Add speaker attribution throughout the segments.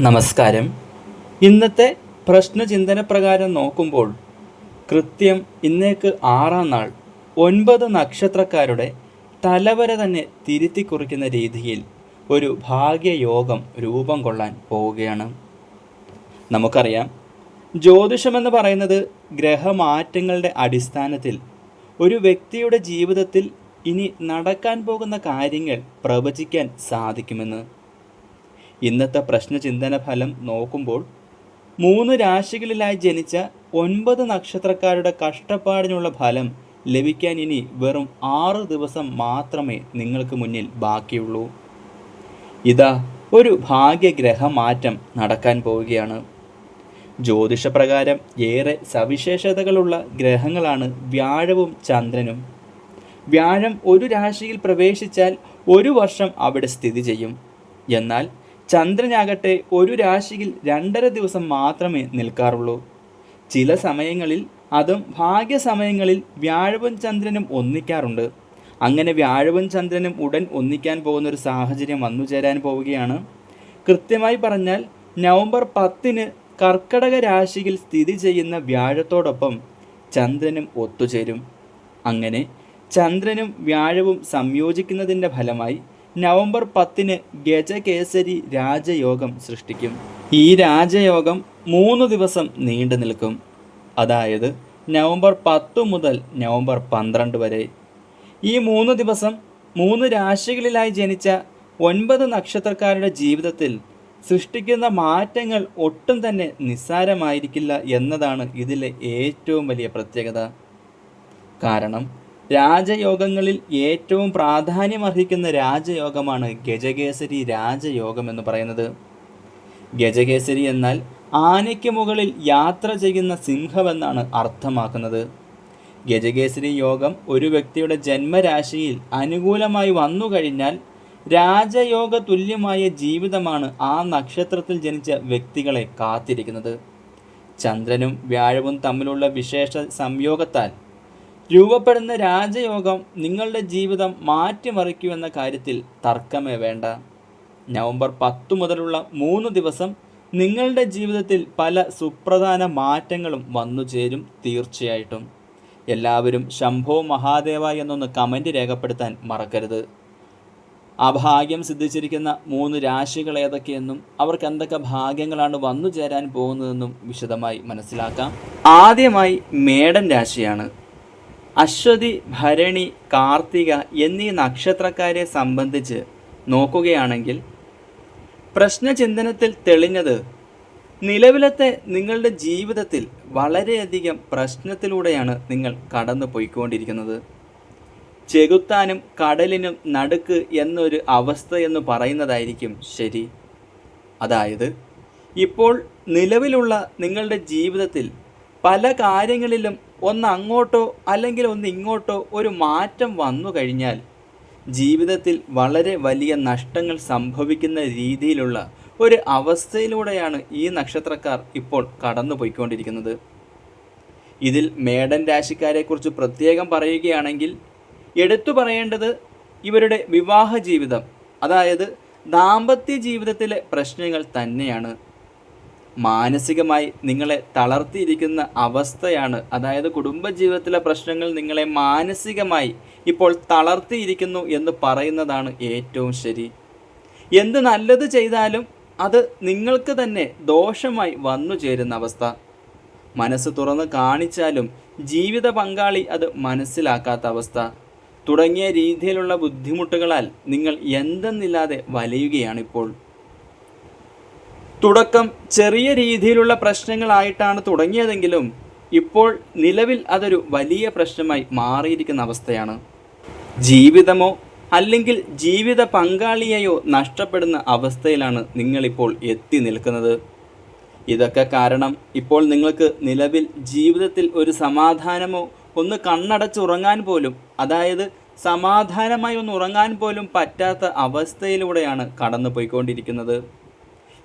Speaker 1: നമസ്കാരം. ഇന്നത്തെ പ്രശ്നചിന്തന പ്രകാരം നോക്കുമ്പോൾ കൃത്യം ഇന്നേക്ക് ആറാം നാൾ. ഒൻപത് നക്ഷത്രക്കാരുടെ തലവരെ തന്നെ തിരുത്തി കുറിക്കുന്ന രീതിയിൽ ഒരു ഭാഗ്യയോഗം രൂപം കൊള്ളാൻ പോവുകയാണ്. നമുക്കറിയാം ജ്യോതിഷമെന്ന് പറയുന്നത് ഗ്രഹമാറ്റങ്ങളുടെ അടിസ്ഥാനത്തിൽ ഒരു വ്യക്തിയുടെ ജീവിതത്തിൽ ഇനി നടക്കാൻ പോകുന്ന കാര്യങ്ങൾ പ്രവചിക്കാൻ സാധിക്കുമെന്ന്. ഇന്നത്തെ പ്രശ്നചിന്തന ഫലം നോക്കുമ്പോൾ മൂന്ന് രാശികളിലായി ജനിച്ച ഒൻപത് നക്ഷത്രക്കാരുടെ കഷ്ടപ്പാടിനുള്ള ഫലം ലഭിക്കാൻ ഇനി വെറും ആറ് ദിവസം മാത്രമേ നിങ്ങൾക്ക് മുന്നിൽ ബാക്കിയുള്ളൂ. ഇതാ ഒരു ഭാഗ്യഗ്രഹമാറ്റം നടക്കാൻ പോവുകയാണ്. ജ്യോതിഷപ്രകാരം ഏറെ സവിശേഷതകളുള്ള ഗ്രഹങ്ങളാണ് വ്യാഴവും ചന്ദ്രനും. വ്യാഴം ഒരു രാശിയിൽ പ്രവേശിച്ചാൽ ഒരു വർഷം അവിടെ സ്ഥിതി ചെയ്യും. എന്നാൽ ചന്ദ്രനാകട്ടെ ഒരു രാശിയിൽ രണ്ടര ദിവസം മാത്രമേ നിൽക്കാറുള്ളൂ. ചില സമയങ്ങളിൽ അതും ഭാഗ്യസമയങ്ങളിൽ വ്യാഴവും ചന്ദ്രനും ഒന്നിക്കാറുണ്ട്. അങ്ങനെ വ്യാഴവും ചന്ദ്രനും ഉടൻ ഒന്നിക്കാൻ പോകുന്ന ഒരു സാഹചര്യം വന്നു ചേരാൻ പോവുകയാണ്. കൃത്യമായി പറഞ്ഞാൽ നവംബർ പത്തിന് കർക്കടക രാശിയിൽ സ്ഥിതി ചെയ്യുന്ന വ്യാഴത്തോടൊപ്പം ചന്ദ്രനും ഒത്തുചേരും. അങ്ങനെ ചന്ദ്രനും വ്യാഴവും സംയോജിക്കുന്നതിന്റെ ഫലമായി നവംബർ പത്തിന് ഗജകേസരി രാജയോഗം സൃഷ്ടിക്കും. ഈ രാജയോഗം മൂന്ന് ദിവസം നീണ്ടു നിൽക്കും. അതായത് നവംബർ പത്ത് മുതൽ നവംബർ പന്ത്രണ്ട് വരെ. ഈ മൂന്ന് ദിവസം മൂന്ന് രാശികളിലായി ജനിച്ച ഒൻപത് നക്ഷത്രക്കാരുടെ ജീവിതത്തിൽ സൃഷ്ടിക്കുന്ന മാറ്റങ്ങൾ ഒട്ടും തന്നെ നിസ്സാരമായിരിക്കില്ല എന്നതാണ് ഇതിലെ ഏറ്റവും വലിയ പ്രത്യേകത. കാരണം രാജയോഗങ്ങളിൽ ഏറ്റവും പ്രാധാന്യമർഹിക്കുന്ന രാജയോഗമാണ് ഗജകേസരി രാജയോഗം എന്ന് പറയുന്നത്. ഗജകേസരി എന്നാൽ ആനയ്ക്ക് മുകളിൽ യാത്ര ചെയ്യുന്ന സിംഹമെന്നാണ് അർത്ഥമാക്കുന്നത്. ഗജകേസരി യോഗം ഒരു വ്യക്തിയുടെ ജന്മരാശിയിൽ അനുകൂലമായി വന്നു കഴിഞ്ഞാൽ രാജയോഗ തുല്യമായ ജീവിതമാണ് ആ നക്ഷത്രത്തിൽ ജനിച്ച വ്യക്തികളെ കാത്തിരിക്കുന്നത്. ചന്ദ്രനും വ്യാഴവും തമ്മിലുള്ള വിശേഷ സംയോഗത്താൽ രൂപപ്പെടുന്ന രാജയോഗം നിങ്ങളുടെ ജീവിതം മാറ്റിമറിക്കുമെന്ന കാര്യത്തിൽ തർക്കമേ വേണ്ട. നവംബർ പത്ത് മുതലുള്ള മൂന്ന് ദിവസം നിങ്ങളുടെ ജീവിതത്തിൽ പല സുപ്രധാന മാറ്റങ്ങളും വന്നു ചേരും തീർച്ചയായിട്ടും. എല്ലാവരും ശംഭോ മഹാദേവ എന്നൊന്ന് കമന്റ് രേഖപ്പെടുത്താൻ മറക്കരുത്. ആ ഭാഗ്യം സിദ്ധിച്ചിരിക്കുന്ന മൂന്ന് രാശികൾ ഏതൊക്കെയെന്നും അവർക്ക് എന്തൊക്കെ ഭാഗ്യങ്ങളാണ് വന്നു ചേരാൻ പോകുന്നതെന്നും വിശദമായി മനസ്സിലാക്കാം. ആദ്യമായി മേടൻ രാശിയാണ്. അശ്വതി ഭരണി കാർത്തിക എന്നീ നക്ഷത്രക്കാരെ സംബന്ധിച്ച് നോക്കുകയാണെങ്കിൽ പ്രശ്നചിന്തനത്തിൽ തെളിഞ്ഞത് നിലവിലത്തെ നിങ്ങളുടെ ജീവിതത്തിൽ വളരെയധികം പ്രശ്നത്തിലൂടെയാണ് നിങ്ങൾ കടന്നു പോയിക്കൊണ്ടിരിക്കുന്നത് ചെകുത്താനും കടലിനും നടുക്ക് എന്നൊരു അവസ്ഥ എന്ന് പറയുന്നതായിരിക്കും ശരി. അതായത് ഇപ്പോൾ നിലവിലുള്ള നിങ്ങളുടെ ജീവിതത്തിൽ പല കാര്യങ്ങളിലും ഒന്ന് അങ്ങോട്ടോ അല്ലെങ്കിൽ ഒന്ന് ഇങ്ങോട്ടോ ഒരു മാറ്റം വന്നു കഴിഞ്ഞാൽ ജീവിതത്തിൽ വളരെ വലിയ നഷ്ടങ്ങൾ സംഭവിക്കുന്ന രീതിയിലുള്ള ഒരു അവസ്ഥയിലൂടെയാണ് ഈ നക്ഷത്രക്കാർ ഇപ്പോൾ കടന്നു പോയിക്കൊണ്ടിരിക്കുന്നത് ഇതിൽ മേടൻ രാശിക്കാരെക്കുറിച്ച് പ്രത്യേകം പറയുകയാണെങ്കിൽ എടുത്തു പറയേണ്ടത് ഇവരുടെ വിവാഹ ജീവിതം അതായത് ദാമ്പത്യ ജീവിതത്തിലെ പ്രശ്നങ്ങൾ തന്നെയാണ്. മാനസികമായി നിങ്ങളെ തളർത്തിയിരിക്കുന്ന അവസ്ഥയാണ്. അതായത് കുടുംബജീവിതത്തിലെ പ്രശ്നങ്ങൾ നിങ്ങളെ മാനസികമായി ഇപ്പോൾ തളർത്തിയിരിക്കുന്നു എന്ന് പറയുന്നതാണ് ഏറ്റവും ശരി. എന്ത് നല്ലത് ചെയ്താലും അത് നിങ്ങൾക്ക് തന്നെ ദോഷമായി വന്നു ചേരുന്ന അവസ്ഥ. മനസ്സ് തുറന്ന് കാണിച്ചാലും ജീവിത പങ്കാളി അത് മനസ്സിലാക്കാത്ത അവസ്ഥ. തുടങ്ങിയ രീതിയിലുള്ള ബുദ്ധിമുട്ടുകളാൽ നിങ്ങൾ എന്തെന്നില്ലാതെ വലയുകയാണിപ്പോൾ. തുടക്കം ചെറിയ രീതിയിലുള്ള പ്രശ്നങ്ങളായിട്ടാണ് തുടങ്ങിയതെങ്കിലും ഇപ്പോൾ നിലവിൽ അതൊരു വലിയ പ്രശ്നമായി മാറിയിരിക്കുന്ന അവസ്ഥയാണ്. ജീവിതമോ അല്ലെങ്കിൽ ജീവിത പങ്കാളിയെയോ നഷ്ടപ്പെടുന്ന അവസ്ഥയിലാണ് നിങ്ങളിപ്പോൾ എത്തി നിൽക്കുന്നത്. ഇതൊക്കെ കാരണം ഇപ്പോൾ നിങ്ങൾക്ക് നിലവിൽ ജീവിതത്തിൽ ഒരു സമാധാനമോ ഒന്ന് കണ്ണടച്ചുറങ്ങാൻ പോലും അതായത് സമാധാനമായി ഒന്ന് ഉറങ്ങാൻ പോലും പറ്റാത്ത അവസ്ഥയിലൂടെയാണ് കടന്നു പോയിക്കൊണ്ടിരിക്കുന്നത്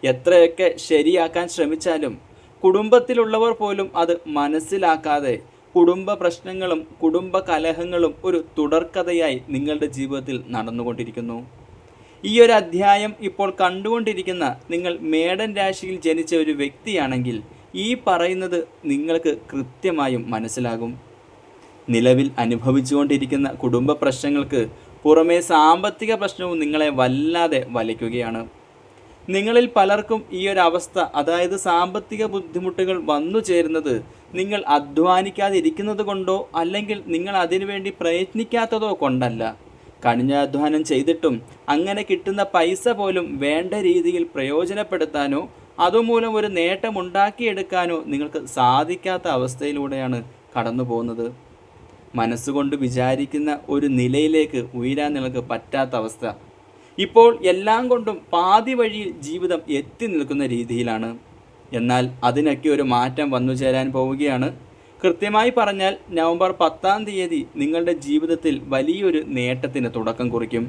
Speaker 1: എത്രയൊക്കെ ശരിയാക്കാൻ ശ്രമിച്ചാലും കുടുംബത്തിലുള്ളവർ പോലും അത് മനസ്സിലാക്കാതെ കുടുംബ പ്രശ്നങ്ങളും കുടുംബ കലഹങ്ങളും ഒരു തുടർക്കഥയായി നിങ്ങളുടെ ജീവിതത്തിൽ നടന്നുകൊണ്ടിരിക്കുന്നു. ഈ ഒരു അധ്യായം ഇപ്പോൾ കണ്ടുകൊണ്ടിരിക്കുന്ന നിങ്ങൾ മേടൻ രാശിയിൽ ജനിച്ച ഒരു വ്യക്തിയാണെങ്കിൽ ഈ പറയുന്നത് നിങ്ങൾക്ക് കൃത്യമായും മനസ്സിലാകും. നിലവിൽ അനുഭവിച്ചുകൊണ്ടിരിക്കുന്ന കുടുംബ പ്രശ്നങ്ങൾക്ക് പുറമേ സാമ്പത്തിക പ്രശ്നവും നിങ്ങളെ വല്ലാതെ വലയ്ക്കുകയാണ് നിങ്ങളിൽ പലർക്കും ഈ ഒരു അവസ്ഥ അതായത് സാമ്പത്തിക ബുദ്ധിമുട്ടുകൾ വന്നു ചേരുന്നത് നിങ്ങൾ അധ്വാനിക്കാതിരിക്കുന്നത് കൊണ്ടോ അല്ലെങ്കിൽ നിങ്ങൾ അതിനുവേണ്ടി പ്രയത്നിക്കാത്തതോ കൊണ്ടല്ല. കഠിനാധ്വാനം ചെയ്തിട്ടും അങ്ങനെ കിട്ടുന്ന പൈസ പോലും വേണ്ട രീതിയിൽ പ്രയോജനപ്പെടുത്താനോ അതുമൂലം ഒരു നേട്ടമുണ്ടാക്കിയെടുക്കാനോ നിങ്ങൾക്ക് സാധിക്കാത്ത അവസ്ഥയിലൂടെയാണ് കടന്നു പോകുന്നത്. മനസ്സുകൊണ്ട് വിചാരിക്കുന്ന ഒരു നിലയിലേക്ക് ഉയരാൻ നിങ്ങൾക്ക് പറ്റാത്ത അവസ്ഥ. ഇപ്പോൾ എല്ലാം കൊണ്ടും പാതി വഴിയിൽ ജീവിതം എത്തി നിൽക്കുന്ന രീതിയിലാണ്. എന്നാൽ അതിനൊക്കെ ഒരു മാറ്റം വന്നു ചേരാൻ പോവുകയാണ്. കൃത്യമായി പറഞ്ഞാൽ നവംബർ പത്താം തീയതി നിങ്ങളുടെ ജീവിതത്തിൽ വലിയൊരു നേട്ടത്തിന് തുടക്കം കുറിക്കും.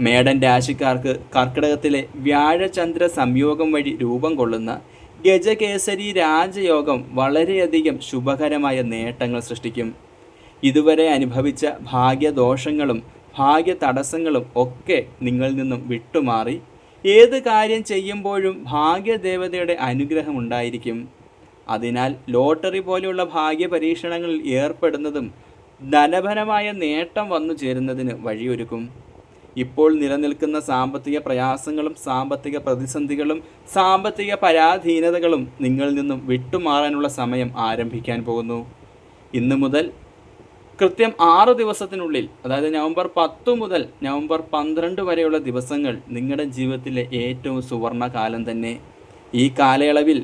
Speaker 1: മേടൻ രാശിക്കാർക്ക് കർക്കിടകത്തിലെ വ്യാഴചന്ദ്ര സംയോഗം വഴി രൂപം കൊള്ളുന്ന ഗജകേസരി രാജയോഗം വളരെയധികം ശുഭകരമായ നേട്ടങ്ങൾ സൃഷ്ടിക്കും. ഇതുവരെ അനുഭവിച്ച ഭാഗ്യദോഷങ്ങളും ഭാഗ്യ തടസ്സങ്ങളും ഒക്കെ നിങ്ങളിൽ നിന്നും വിട്ടുമാറി ഏത് കാര്യം ചെയ്യുമ്പോഴും ഭാഗ്യദേവതയുടെ അനുഗ്രഹം ഉണ്ടായിരിക്കും. അതിനാൽ ലോട്ടറി പോലെയുള്ള ഭാഗ്യ പരീക്ഷണങ്ങളിൽ ഏർപ്പെടുന്നതും ധനപരമായ നേട്ടം വന്നു ചേരുന്നതിന് വഴിയൊരുക്കും. ഇപ്പോൾ നിലനിൽക്കുന്ന സാമ്പത്തിക പ്രയാസങ്ങളും സാമ്പത്തിക പ്രതിസന്ധികളും സാമ്പത്തിക പരാധീനതകളും നിങ്ങളിൽ നിന്നും വിട്ടുമാറാനുള്ള സമയം ആരംഭിക്കാൻ പോകുന്നു. ഇന്നു മുതൽ കൃത്യം ആറ് ദിവസത്തിനുള്ളിൽ അതായത് നവംബർ പത്ത് മുതൽ നവംബർ പന്ത്രണ്ട് വരെയുള്ള ദിവസങ്ങൾ നിങ്ങളുടെ ജീവിതത്തിലെ ഏറ്റവും സുവർണ കാലം തന്നെ. ഈ കാലയളവിൽ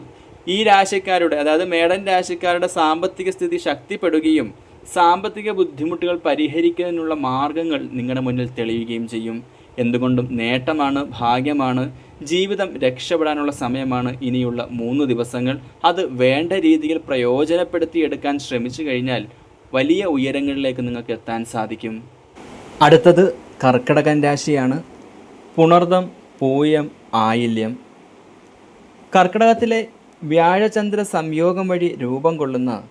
Speaker 1: ഈ രാശിക്കാരുടെ അതായത് മേടൻ രാശിക്കാരുടെ സാമ്പത്തിക സ്ഥിതി ശക്തിപ്പെടുകയും സാമ്പത്തിക ബുദ്ധിമുട്ടുകൾ പരിഹരിക്കുന്നതിനുള്ള മാർഗങ്ങൾ നിങ്ങളുടെ മുന്നിൽ തെളിയുകയും ചെയ്യും. എന്തുകൊണ്ടും നേട്ടമാണ് ഭാഗ്യമാണ് ജീവിതം രക്ഷപ്പെടാനുള്ള സമയമാണ് ഇനിയുള്ള മൂന്ന് ദിവസങ്ങൾ. അത് വേണ്ട രീതിയിൽ പ്രയോജനപ്പെടുത്തി എടുക്കാൻ ശ്രമിച്ചു കഴിഞ്ഞാൽ വലിയ ഉയരങ്ങളിലേക്ക് നിങ്ങൾക്ക് എത്താൻ സാധിക്കും. അടുത്തത് കർക്കിടകൻ രാശിയാണ്. പുണർദം പൂയം ആയില്യം. കർക്കിടകത്തിലെ വ്യാഴചന്ദ്ര സംയോഗം വഴി രൂപം കൊള്ളുന്ന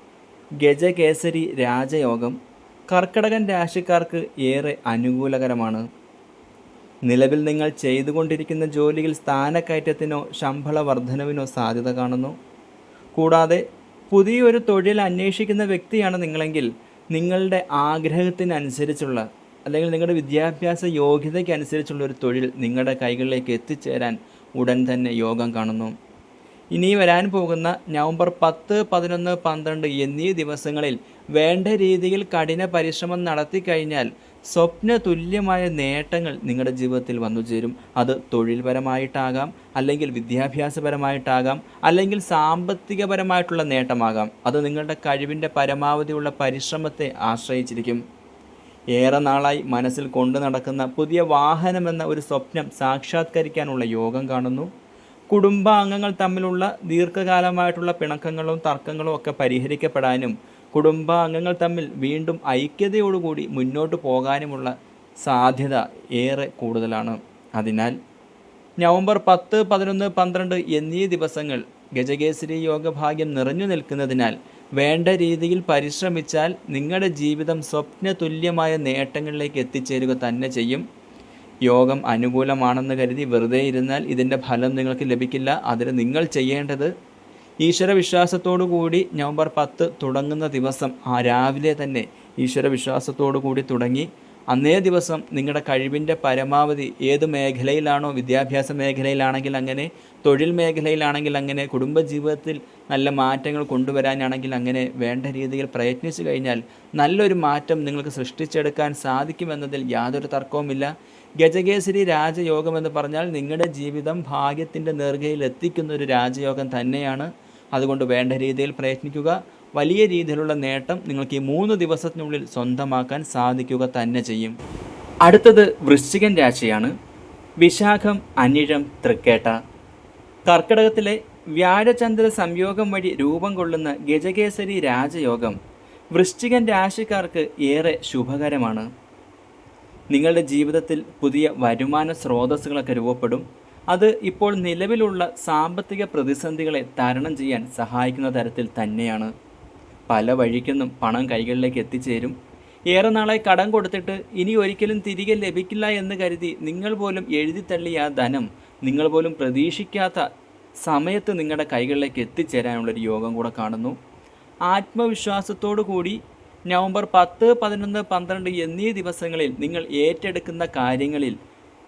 Speaker 1: ഗജകേസരി രാജയോഗം കർക്കിടകൻ രാശിക്കാർക്ക് ഏറെ അനുകൂലകരമാണ്. നിലവിൽ നിങ്ങൾ ചെയ്തുകൊണ്ടിരിക്കുന്ന ജോലിയിൽ സ്ഥാനക്കയറ്റത്തിനോ ശമ്പള വർധനവിനോ സാധ്യത കാണുന്നു. കൂടാതെ പുതിയൊരു തൊഴിൽ അന്വേഷിക്കുന്ന വ്യക്തിയാണ് നിങ്ങളെങ്കിൽ നിങ്ങളുടെ ആഗ്രഹത്തിനനുസരിച്ചുള്ള അല്ലെങ്കിൽ നിങ്ങളുടെ വിദ്യാഭ്യാസ യോഗ്യതയ്ക്കനുസരിച്ചുള്ള ഒരു തൊഴിൽ നിങ്ങളുടെ കൈകളിലേക്ക് എത്തിച്ചേരാൻ ഉടൻ തന്നെ യോഗം കാണുന്നു. ഇനി വരാൻ പോകുന്ന നവംബർ പത്ത് പതിനൊന്ന് പന്ത്രണ്ട് എന്നീ ദിവസങ്ങളിൽ വേണ്ട രീതിയിൽ കഠിന പരിശ്രമം നടത്തി കഴിഞ്ഞാൽ സ്വപ്ന തുല്യമായ നേട്ടങ്ങൾ നിങ്ങളുടെ ജീവിതത്തിൽ വന്നു ചേരും. അത് തൊഴിൽപരമായിട്ടാകാം അല്ലെങ്കിൽ വിദ്യാഭ്യാസപരമായിട്ടാകാം അല്ലെങ്കിൽ സാമ്പത്തികപരമായിട്ടുള്ള നേട്ടമാകാം. അത് നിങ്ങളുടെ കഴിവിന്റെ പരമാവധിയുള്ള പരിശ്രമത്തെ ആശ്രയിച്ചിരിക്കും. ഏറെ നാളായി മനസ്സിൽ കൊണ്ടു നടക്കുന്ന പുതിയ വാഹനമെന്ന ഒരു സ്വപ്നം സാക്ഷാത്കരിക്കാനുള്ള യോഗം കാണുന്നു. കുടുംബാംഗങ്ങൾ തമ്മിലുള്ള ദീർഘകാലമായിട്ടുള്ള പിണക്കങ്ങളും തർക്കങ്ങളും ഒക്കെ പരിഹരിക്കപ്പെടാനും കുടുംബാംഗങ്ങൾ തമ്മിൽ വീണ്ടും ഐക്യതയോടുകൂടി മുന്നോട്ട് പോകാനുമുള്ള സാധ്യത ഏറെ കൂടുതലാണ്. അതിനാൽ നവംബർ പത്ത് പതിനൊന്ന് പന്ത്രണ്ട് എന്നീ ദിവസങ്ങൾ ഗജകേസരി യോഗഭാഗ്യം നിറഞ്ഞു നിൽക്കുന്നതിനാൽ വേണ്ട രീതിയിൽ പരിശ്രമിച്ചാൽ നിങ്ങളുടെ ജീവിതം സ്വപ്ന തുല്യമായ നേട്ടങ്ങളിലേക്ക് എത്തിച്ചേരുക തന്നെ ചെയ്യും. യോഗം അനുകൂലമാണെന്ന് കരുതി വെറുതെ ഇരുന്നാൽ ഇതിന്റെ ഫലം നിങ്ങൾക്ക് ലഭിക്കില്ല. അതിന് നിങ്ങൾ ചെയ്യേണ്ടത് ഈശ്വര വിശ്വാസത്തോടു കൂടി നവംബർ പത്ത് തുടങ്ങുന്ന ദിവസം ആ രാവിലെ തന്നെ ഈശ്വര വിശ്വാസത്തോടു കൂടി തുടങ്ങി. അന്നേ ദിവസം നിങ്ങളുടെ കഴിവിന്റെ പരമാവധി ഏത് മേഖലയിലാണോ വിദ്യാഭ്യാസ മേഖലയിലാണെങ്കിൽ അങ്ങനെ തൊഴിൽ മേഖലയിലാണെങ്കിൽ അങ്ങനെ കുടുംബജീവിതത്തിൽ നല്ല മാറ്റങ്ങൾ കൊണ്ടുവരാനാണെങ്കിൽ അങ്ങനെ വേണ്ട രീതിയിൽ പ്രയത്നിച്ചു കഴിഞ്ഞാൽ നല്ലൊരു മാറ്റം നിങ്ങൾക്ക് സൃഷ്ടിച്ചെടുക്കാൻ സാധിക്കുമെന്നതിൽ യാതൊരു തർക്കവുമില്ല. ഗജകേസരി രാജയോഗം എന്ന് പറഞ്ഞാൽ നിങ്ങളുടെ ജീവിതം ഭാഗ്യത്തിന്റെ നെറുകയിൽ എത്തിക്കുന്ന ഒരു രാജയോഗം തന്നെയാണ്. അതുകൊണ്ട് വേണ്ട രീതിയിൽ പ്രയത്നിക്കുക. വലിയ രീതിയിലുള്ള നേട്ടം നിങ്ങൾക്ക് ഈ മൂന്ന് ദിവസത്തിനുള്ളിൽ സ്വന്തമാക്കാൻ സാധിക്കുക തന്നെ ചെയ്യും. അടുത്തത് വൃശ്ചികൻ രാശിയാണ്. വിശാഖം അനിഴം തൃക്കേട്ട. കർക്കിടകത്തിലെ വ്യാഴചന്ദ്ര സംയോഗം വഴി രൂപം കൊള്ളുന്ന ഗജകേസരി രാജയോഗം വൃശ്ചികൻ രാശിക്കാർക്ക് ഏറെ ശുഭകരമാണ്. നിങ്ങളുടെ ജീവിതത്തിൽ പുതിയ വരുമാന സ്രോതസ്സുകളൊക്കെ രൂപപ്പെടും. അത് ഇപ്പോൾ നിലവിലുള്ള സാമ്പത്തിക പ്രതിസന്ധികളെ തരണം ചെയ്യാൻ സഹായിക്കുന്ന തരത്തിൽ തന്നെയാണ്. പല വഴിക്കൊന്നും പണം കൈകളിലേക്ക് എത്തിച്ചേരും. ഏറെ നാളായി കടം കൊടുത്തിട്ട് ഇനി ഒരിക്കലും തിരികെ ലഭിക്കില്ല എന്ന് കരുതി നിങ്ങൾ പോലും എഴുതി തള്ളിയ ആ ധനം നിങ്ങൾ പോലും പ്രതീക്ഷിക്കാത്ത സമയത്ത് നിങ്ങളുടെ കൈകളിലേക്ക് എത്തിച്ചേരാനുള്ളൊരു യോഗം കൂടെ കാണുന്നു. ആത്മവിശ്വാസത്തോടു കൂടി നവംബർ പത്ത് പതിനൊന്ന് പന്ത്രണ്ട് എന്നീ ദിവസങ്ങളിൽ നിങ്ങൾ ഏറ്റെടുക്കുന്ന കാര്യങ്ങളിൽ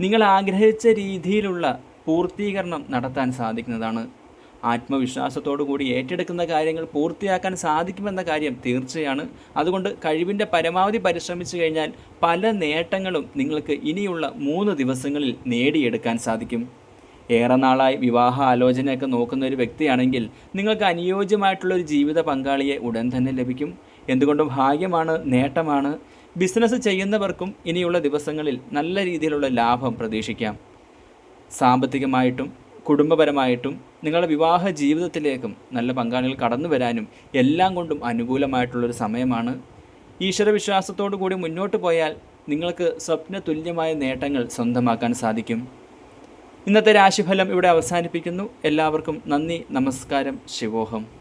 Speaker 1: നിങ്ങൾ ആഗ്രഹിച്ച രീതിയിലുള്ള പൂർത്തീകരണം നടത്താൻ സാധിക്കുന്നതാണ്. ആത്മവിശ്വാസത്തോടു കൂടി ഏറ്റെടുക്കുന്ന കാര്യങ്ങൾ പൂർത്തിയാക്കാൻ സാധിക്കുമെന്ന കാര്യം തീർച്ചയാണ്. അതുകൊണ്ട് കഴിവിന്റെ പരമാവധി പരിശ്രമിച്ചു കഴിഞ്ഞാൽ പല നേട്ടങ്ങളും നിങ്ങൾക്ക് ഇനിയുള്ള മൂന്ന് ദിവസങ്ങളിൽ നേടിയെടുക്കാൻ സാധിക്കും. ഏറെ നാളായി വിവാഹ ആലോചനയൊക്കെ നോക്കുന്ന ഒരു വ്യക്തിയാണെങ്കിൽ നിങ്ങൾക്ക് അനുയോജ്യമായിട്ടുള്ള ഒരു ജീവിത പങ്കാളിയെ ഉടൻ തന്നെ ലഭിക്കും. എന്തുകൊണ്ടും ഭാഗ്യമാണ് നേട്ടമാണ്. ബിസിനസ് ചെയ്യുന്നവർക്കും ഇനിയുള്ള ദിവസങ്ങളിൽ നല്ല രീതിയിലുള്ള ലാഭം പ്രതീക്ഷിക്കാം. സാമ്പത്തികമായിട്ടും കുടുംബപരമായിട്ടും നിങ്ങളുടെ വിവാഹ ജീവിതത്തിലേക്കും നല്ല പങ്കാളികൾ കടന്നു വരാനും എല്ലാം കൊണ്ടും അനുകൂലമായിട്ടുള്ളൊരു സമയമാണ്. ഈശ്വരവിശ്വാസത്തോടു കൂടി മുന്നോട്ട് പോയാൽ നിങ്ങൾക്ക് സ്വപ്ന തുല്യമായ നേട്ടങ്ങൾ സ്വന്തമാക്കാൻ സാധിക്കും. ഇന്നത്തെ രാശിഫലം ഇവിടെ അവസാനിപ്പിക്കുന്നു. എല്ലാവർക്കും നന്ദി നമസ്കാരം ശിവോഹം.